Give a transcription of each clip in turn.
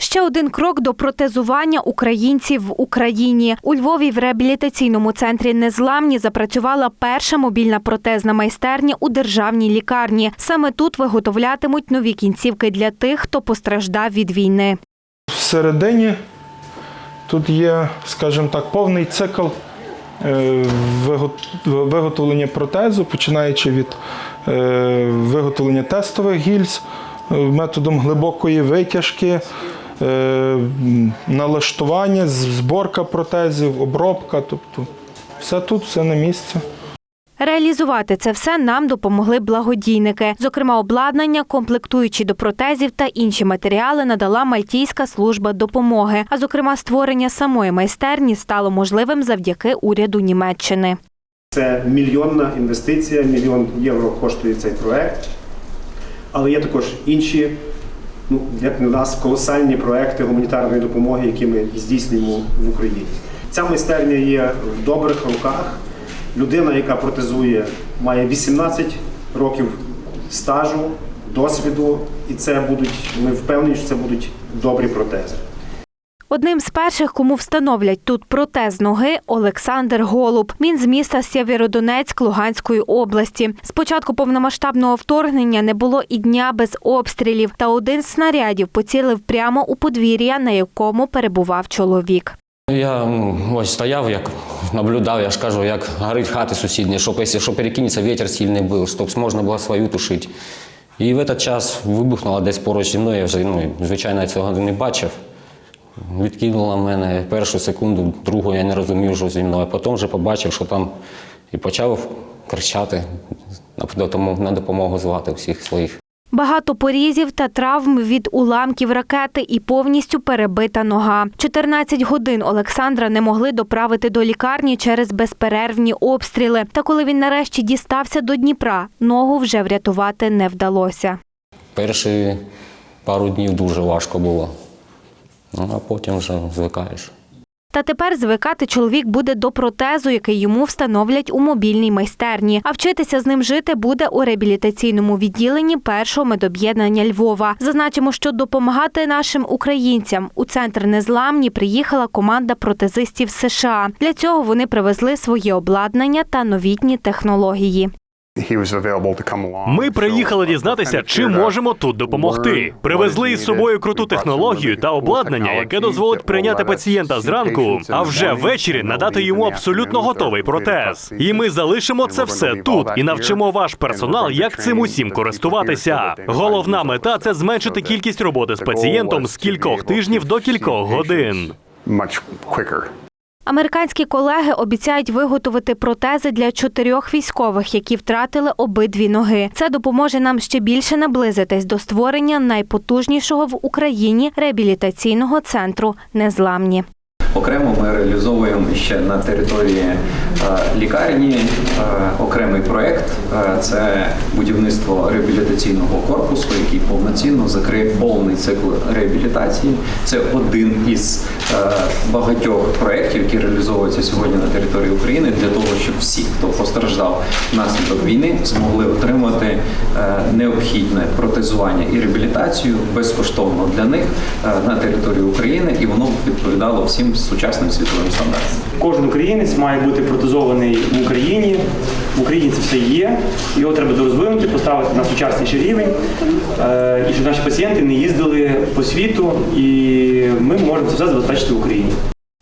Ще один крок до протезування українців в Україні. У Львові в реабілітаційному центрі Незламні запрацювала перша мобільна протезна майстерня у державній лікарні. Саме тут виготовлятимуть нові кінцівки для тих, хто постраждав від війни. Всередині тут є, скажімо так, повний цикл е, виготовлення протезу, починаючи від е, виготовлення тестових гільз е, методом глибокої витяжки, налаштування, зборка протезів, обробка. Тобто все тут, все на місці. Реалізувати це все нам допомогли благодійники. Зокрема, обладнання, комплектуючі до протезів та інші матеріали надала Мальтійська служба допомоги. А зокрема, створення самої майстерні стало можливим завдяки уряду Німеччини. Це мільйонна інвестиція, мільйон євро коштує цей проект. Але є також інші, ну як не нас, колосальні проекти гуманітарної допомоги, які ми здійснюємо в Україні. Ця майстерня є в добрих руках. Людина, яка протезує, має 18 років стажу, досвіду, і це будуть, ми впевнені, що це будуть добрі протези. Одним з перших, кому встановлять тут протез ноги, Олександр Голуб. Він з міста Сєвєродонецьк Луганської області. З початку повномасштабного вторгнення не було і дня без обстрілів, та один з снарядів поцілив прямо у подвір'я, на якому перебував чоловік. Я ось стояв, як наблюдав, я ж кажу, як горить хати сусідні, щоб якщо що перекинеться, вітер сильний був, щоб можна було свою тушити. І в цей час вибухнула десь поруч зі мною, я вже, ну, звичайно, цього не бачив. Відкинула мене першу секунду, другу я не розумів, що зі мною. Потім вже побачив, що там і почав кричати на допомогу, звати всіх своїх. Багато порізів та травм від уламків ракети і повністю перебита нога. 14 годин Олександра не могли доправити до лікарні через безперервні обстріли. Та коли він нарешті дістався до Дніпра, ногу вже врятувати не вдалося. Перші пару днів дуже важко було. Ну, а потім вже звикаєш. Та тепер звикати чоловік буде до протезу, який йому встановлять у мобільній майстерні. А вчитися з ним жити буде у реабілітаційному відділенні першого медоб'єднання Львова. Зазначимо, що допомагати нашим українцям у центр незламні приїхала команда протезистів США. Для цього вони привезли своє обладнання та новітні технології. Ми приїхали дізнатися, чи можемо тут допомогти. Привезли із собою круту технологію та обладнання, яке дозволить прийняти пацієнта зранку, а вже ввечері надати йому абсолютно готовий протез. І ми залишимо це все тут і навчимо ваш персонал, як цим усім користуватися. Головна мета це зменшити кількість роботи з пацієнтом з кількох тижнів до кількох годин. Американські колеги обіцяють виготовити протези для чотирьох військових, які втратили обидві ноги. Це допоможе нам ще більше наблизитись до створення найпотужнішого в Україні реабілітаційного центру Незламні. Окремо ми реалізовуємо ще на території лікарні е, окремий проект. Е, Це будівництво реабілітаційного корпусу, який повноцінно закриє повний цикл реабілітації. Це один із е, багатьох проєктів, які реалізовуються сьогодні на території України для того, щоб всі, хто постраждав внаслідок війни, змогли отримати е, необхідне протезування і реабілітацію безкоштовно для них е, на території України, і воно відповідало всім сучасним світовим стандартам. Кожен українець має бути протезований в Україні. В Україні це все є. Його треба дорозвинути, поставити на сучасніший рівень, е, і щоб наші пацієнти не їздили по світу, і ми можемо це все забезпечити в Україні.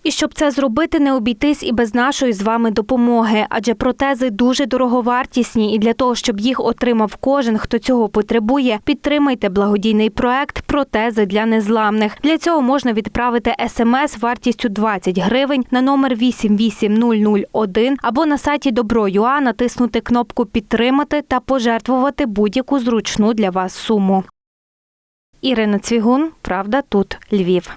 І щоб це зробити, не обійтись і без нашої з вами допомоги, адже протези дуже дороговартісні, і для того, щоб їх отримав кожен, хто цього потребує, підтримайте благодійний проект Протези для незламних. Для цього можна відправити смс вартістю 20 гривень на номер 88001 або на сайті Добро.ua натиснути кнопку Підтримати та пожертвувати будь-яку зручну для вас суму. Ірина Цвігун, Правда, тут Львів.